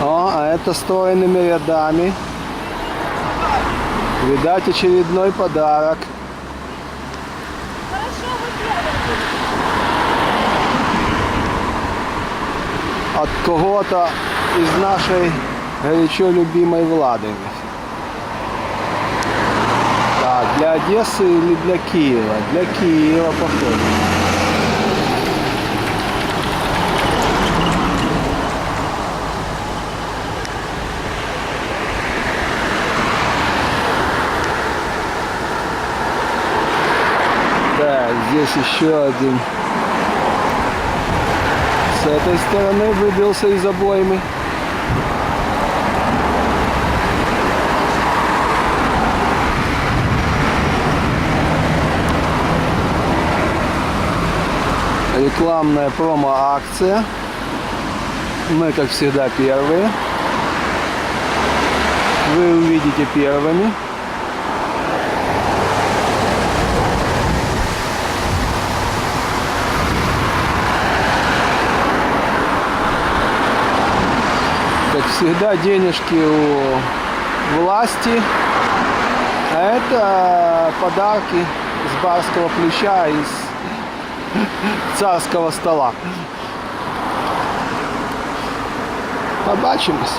О, а это стройными рядами. Видать, очередной подарок. От кого-то из нашей горячо любимой Влады. Так, для Одессы или для Киева? Для Киева, походу. Так, здесь еще один. С этой стороны выбился из обоймы. Рекламная промо-акция. Мы, как всегда, первые. Вы увидите первыми. Всегда, денежки у власти. А это подарки с барского плеча, из царского стола. Побачимось.